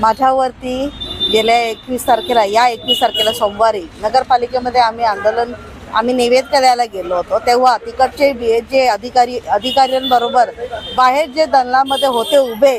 माझ्यावरती गेल्या एकवीस तारखेला या एकवीस तारखेला सोमवारी नगरपालिकेमध्ये आम्ही आंदोलन आम्ही निवेदन द्यायला गेलो होतो. तेव्हा तिकडचे बी- जे अधिकारी अधिकाऱ्यांबरोबर बाहेर जे दलनामध्ये होते उभे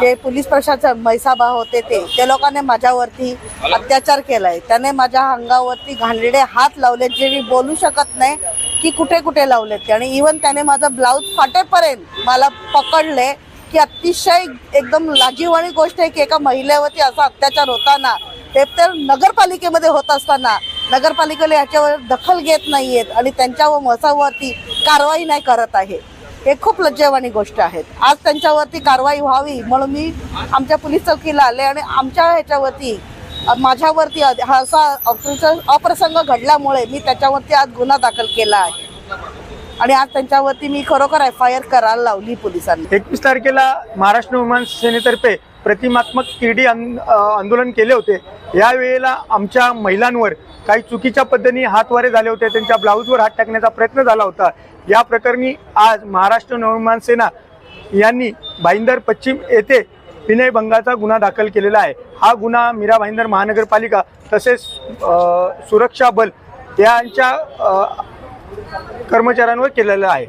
जे पोलीस प्रशासन मैसाबा होते ते त्या लोकांनी माझ्यावरती अत्याचार केलाय. त्याने माझ्या अंगावरती घाणलेले हात लावले जे मी बोलू शकत नाही की कुठे कुठे लावलेत. ते आणि इवन त्याने माझा ब्लाऊज फाटेपर्यंत मला पकडले की अतिशय एकदम लाजीवाणी गोष्ट आहे की एका महिलेवरती असा अत्याचार होताना ते तर नगरपालिकेमध्ये होत असताना नगरपालिकेला याच्यावर दखल घेत नाही आहेत आणि त्यांच्या व मसावरती कारवाई नाही करत आहे. हे खूप लज्जावाणी गोष्ट आहेत आज त्यांच्यावरती कारवाई व्हावी म्हणून मी आमच्या पोलीस चौकीला आले आणि आमच्या ह्याच्यावरती माझ्यावरती हा असा अप्रसंग घडल्यामुळे मी त्याच्यावरती आज गुन्हा दाखल केला आहे. आणि आज त्यांच्यावरती मी खरोखर एफ आय आर करायला लावली पोलिसांनी. एकवीस तारखेला महाराष्ट्र विमान सेनेतर्फे प्रतिमात्मक तिरडी आंदोलन केले होते. यावेळेला आमच्या महिलांवर काही चुकीच्या पद्धतीने हातवारे झाले होते. त्यांच्या ब्लाऊजवर हात टाकण्याचा प्रयत्न झाला होता. या प्रकरणी आज महाराष्ट्र नवविमान सेना यांनी भाईंदर पश्चिम येथे विनयभंगाचा गुन्हा दाखल केलेला आहे. हा गुन्हा मीरा भाईंदर महानगरपालिका तसेच सुरक्षा बल यांच्या कर्मचाऱ्यांवर केलेलं आहे.